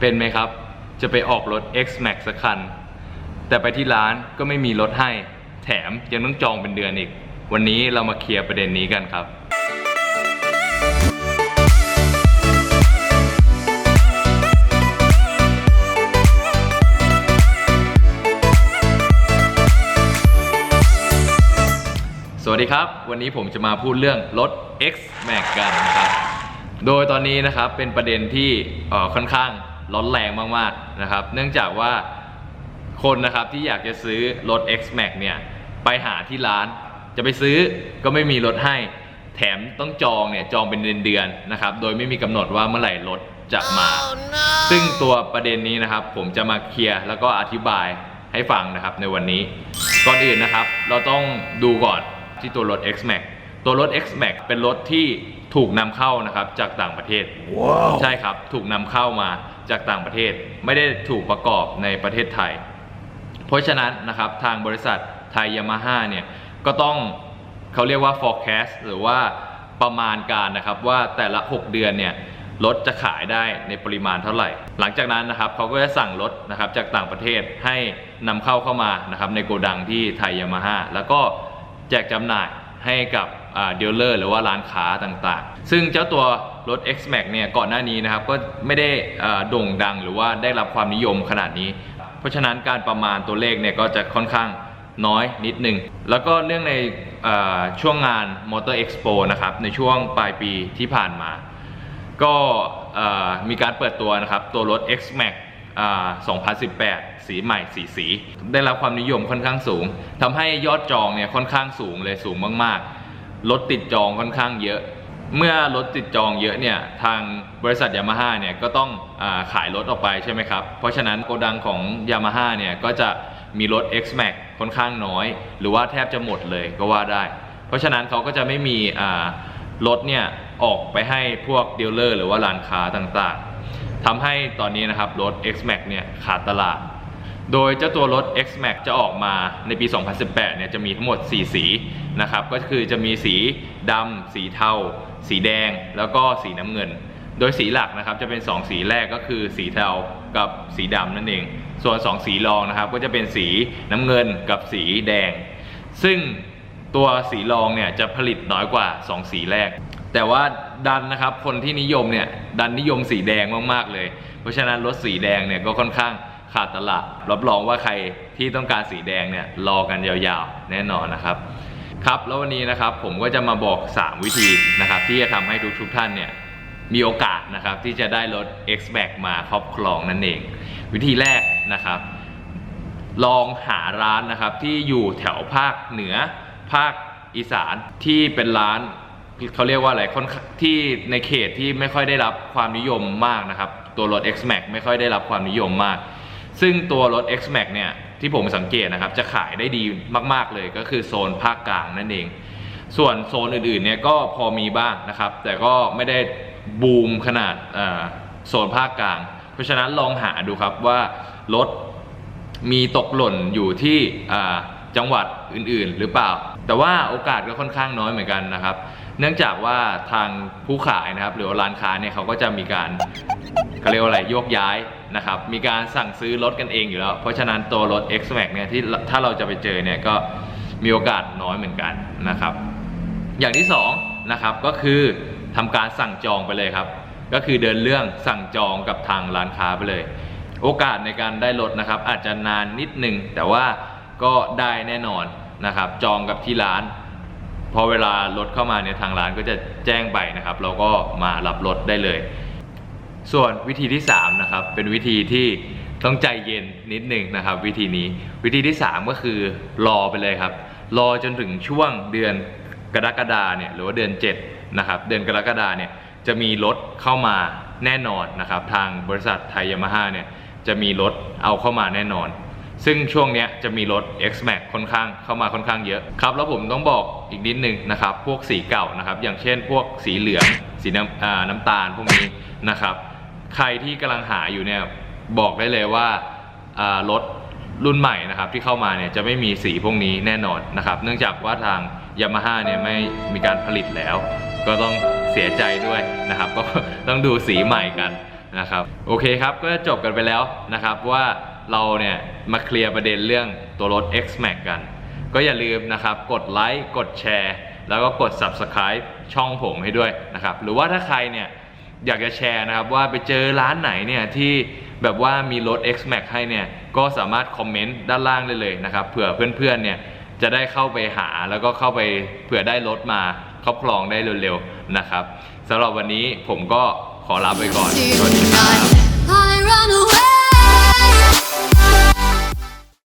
เป็นไหมครับ จะไปออกรถ X Max สักคัน แต่ไปที่ร้านก็ไม่มีรถให้ แถมยังต้องจองเป็นเดือนอีก วันนี้เรามาเคลียร์ประเด็นนี้กันครับ สวัสดีครับ วันนี้ผมจะมาพูดเรื่องรถ X Max กันนะครับ โดยตอนนี้นะครับเป็นประเด็นที่เอ่อค่อนข้าง ร้อนแรงมากๆนะครับ เนื่องจากว่าคนนะครับที่อยากจะซื้อรถ X Max เนี่ยไปหาที่ร้าน จะไปซื้อก็ไม่มีรถให้ แถมต้องจองเนี่ยจองเป็นเดือนๆนะครับ โดยไม่มีกำหนดว่าเมื่อไหร่รถจะมาซึ่งตัวประเด็นนี้นะครับ ผมจะมาเคลียร์แล้วก็อธิบายให้ฟังนะครับในวันนี้ ก่อนอื่นนะครับ เราต้องดูก่อนที่ตัวรถ X Max ตัวรถ X Max เป็นรถที่ถูกนำเข้านะครับจากต่างประเทศใช่ครับ ถูกนำเข้ามา จากต่างประเทศไม่ได้ถูกประกอบในประเทศไทย เพราะฉะนั้นนะครับทางบริษัทไทยยามาฮ่าเนี่ยก็ต้องเขาเรียกว่า forecast หรือว่าประมาณการนะครับว่าแต่ละ 6 เดือนเนี่ยรถจะขายได้ในปริมาณเท่าไหร่ หลังจากนั้นนะครับเขาก็จะสั่งรถนะครับจากต่างประเทศให้นำเข้าเข้ามานะครับในโกดังที่ไทยยามาฮ่าแล้วก็แจกจำหน่ายให้กับเดลเลอร์หรือว่าร้านค้าต่างๆ ซึ่งเจ้าตัว รถ X Max เนี่ยก่อนหน้านี้นะครับก็ไม่ได้โด่งดังหรือว่าได้รับความนิยมขนาดนี้ เพราะฉะนั้นการประมาณตัวเลขเนี่ยก็จะค่อนข้างน้อยนิดหนึ่งแล้วก็เรื่องในช่วงงาน Motor Expo นะครับในช่วงปลายปีที่ผ่านมา ก็มีการเปิดตัวนะครับตัวรถ X Max 2018 สีใหม่สีสี ได้รับความนิยมค่อนข้างสูงทำให้ยอดจองเนี่ยค่อนข้างสูงเลยสูงมากๆรถติดจองค่อนข้างเยอะ เมื่อรถติดจองเยอะเนี่ยทางบริษัทยามาฮ่าเนี่ยก็ต้องอขายรถออกไปใช่ไหมครับ เพราะฉะนั้นโกดังของยามาฮ่าเนี่ยก็จะมีรถ X Max ค่อนข้างน้อย หรือว่าแทบจะหมดเลยก็ว่าได้ เพราะฉะนั้นเขาก็จะไม่มีรถเนี่ยออกไปให้พวกดีลเลอร์หรือว่าร้านค้าต่างๆทำให้ตอนนี้นะครับรถ X Max เนี่ยขาดตลาด โดยเจ้าตัวรถ X Max จะออกมาในปี 2018 เนี่ยจะมีทั้งหมด 4 สีนะครับ ก็คือจะมีสีดำ สีเทา สีแดง แล้วก็สีน้ำเงิน โดยสีหลักนะครับจะเป็น 2 สีแรกก็คือสีเทากับสีดำนั่นเอง ส่วน 2 สีรองนะครับก็จะเป็นสีน้ำเงินกับสีแดง ซึ่งตัวสีรองเนี่ยจะผลิตน้อยกว่า 2 สีแรก แต่ว่าดันนะครับคนที่นิยมเนี่ยดันนิยมสีแดงมากๆเลย เพราะฉะนั้นรถสีแดงเนี่ยก็ค่อนข้าง ขาดตลาด รับรองว่าใครที่ต้องการสีแดงเนี่ยรอกันยาวๆ แน่นอนนะครับ ครับแล้ววันนี้นะครับผมก็จะมาบอก 3 วิธีนะครับ ที่จะทำให้ทุกๆท่านเนี่ยมีโอกาสนะครับที่จะได้รถ X Max มาครอบครองนั่นเอง วิธีแรกนะครับ ลองหาร้านนะครับที่อยู่แถวภาคเหนือภาคอีสานที่เป็นร้านเขาเรียกว่าอะไรค่อนที่ในเขตที่ไม่ค่อยได้รับความนิยมมากนะครับ ตัวรถ X Max ไม่ค่อยได้รับความนิยมมาก ซึ่งตัวรถ X Max เนี่ยที่ผมสังเกตนะครับ จะขายได้ดีมาก ๆ เลยก็คือโซนภาคกลางนั่นเอง ส่วนโซนอื่นๆเนี่ยก็พอมีบ้างนะครับ แต่ก็ไม่ได้บูมขนาดโซนภาคกลาง เพราะฉะนั้นลองหาดูครับว่ารถมีตกหล่นอยู่ที่ จังหวัดอื่นๆ หรือเปล่า แต่ว่าโอกาสก็ค่อนข้างน้อยเหมือนกันนะครับ เนื่องจากว่าทางผู้ขายนะครับ หรือร้านค้าเนี่ยเขาก็จะมีการเขาเรียกว่าอะไรโยกย้ายนะครับ มีการสั่งซื้อรถกันเองอยู่แล้ว เพราะฉะนั้นตัวรถ X Max เนี่ยที่ถ้าเราจะไปเจอเนี่ยก็มีโอกาสน้อยเหมือนกันนะครับ อย่างที่สองนะครับก็คือทำการสั่งจองไปเลยครับ ก็คือเดินเรื่องสั่งจองกับทางร้านค้าไปเลย โอกาสในการได้รถนะครับ อาจจะนานนิดนึงแต่ว่า ก็ได้แน่นอนนะครับ จองกับที่ร้าน พอเวลารถเข้ามาเนี่ยทางร้านก็จะแจ้งไปนะครับ เราก็มารับรถได้เลย ส่วนวิธีที่3นะครับเป็นวิธีที่ต้องใจเย็นนิดหนึ่งนะครับ วิธีนี้วิธีที่ 3 ก็คือรอไปเลยครับ รอจนถึงช่วงเดือนกรกฎาเนี่ยหรือว่าเดือน7นะครับเดือนกรกฎาเนี่ยจะมีรถเข้ามาแน่นอนนะครับ ทางบริษัทไทยยามาฮ่าเนี่ยจะมีรถเอาเข้ามาแน่นอน ซึ่งช่วงนี้จะมีรถ X Max ค่อนข้างเข้ามาค่อนข้างเยอะครับแล้วผมต้องบอกอีกนิดนึงนะครับ พวกสีเก่านะครับ อย่างเช่น พวกสีเหลือง สีน้ำน้ำตาลพวกนี้นะครับ ใครที่กำลังหาอยู่เนี่ยบอกได้เลยว่ารถรุ่นใหม่นะครับที่เข้ามาเนี่ยจะไม่มีสีพวกนี้แน่นอนนะครับ เนื่องจากว่าทางยามาฮ่าเนี่ยไม่มีการผลิตแล้ว ก็ต้องเสียใจด้วยนะครับ ก็ต้องดูสีใหม่กันนะครับ โอเคครับก็จบกันไปแล้วนะครับว่า เราเนี่ยมาเคลียร์ประเด็นเรื่องตัวรถ X Max กัน ก็อย่าลืมนะครับ กดไลค์กดแชร์ แล้วก็กด Subscribe ช่องผมให้ด้วยนะครับ หรือว่าถ้าใครเนี่ยอยากจะแชร์นะครับว่าไปเจอร้านไหนเนี่ยที่แบบว่ามีรถ X Max ให้เนี่ยก็สามารถคอมเมนต์ด้านล่างได้เลยนะครับเผื่อเพื่อนๆเนี่ยจะได้เข้าไปหาแล้วก็เข้าไปเผื่อได้รถมาครอบครองได้เร็วๆนะครับสำหรับวันนี้ผมก็ขอลาไปก่อนสวัสดีครับ